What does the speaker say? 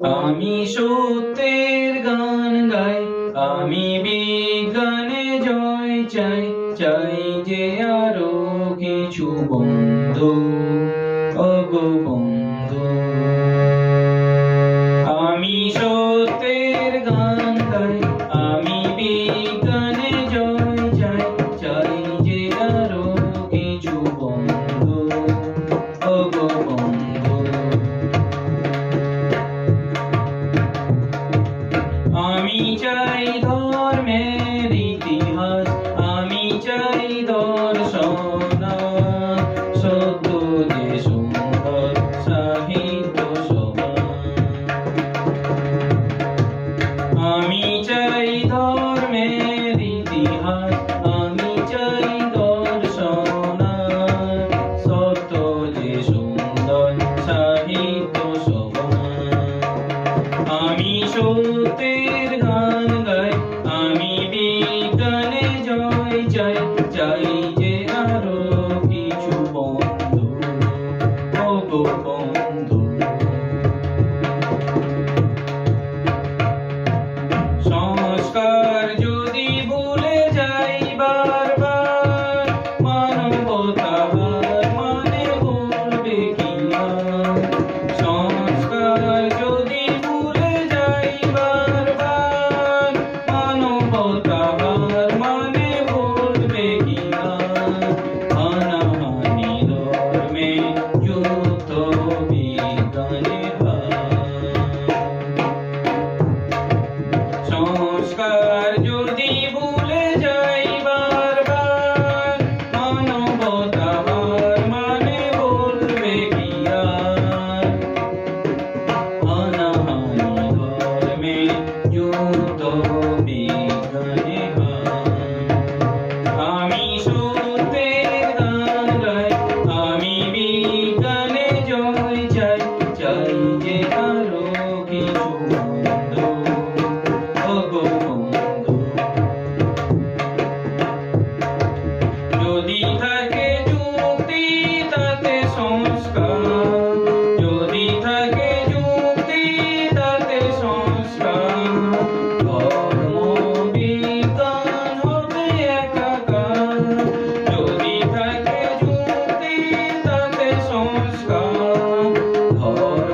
আমি সত্যের গান গাই আমি বিজ্ঞানে জয় চাই চাই যে আরও কিছু বন্ধু। corpo Oh.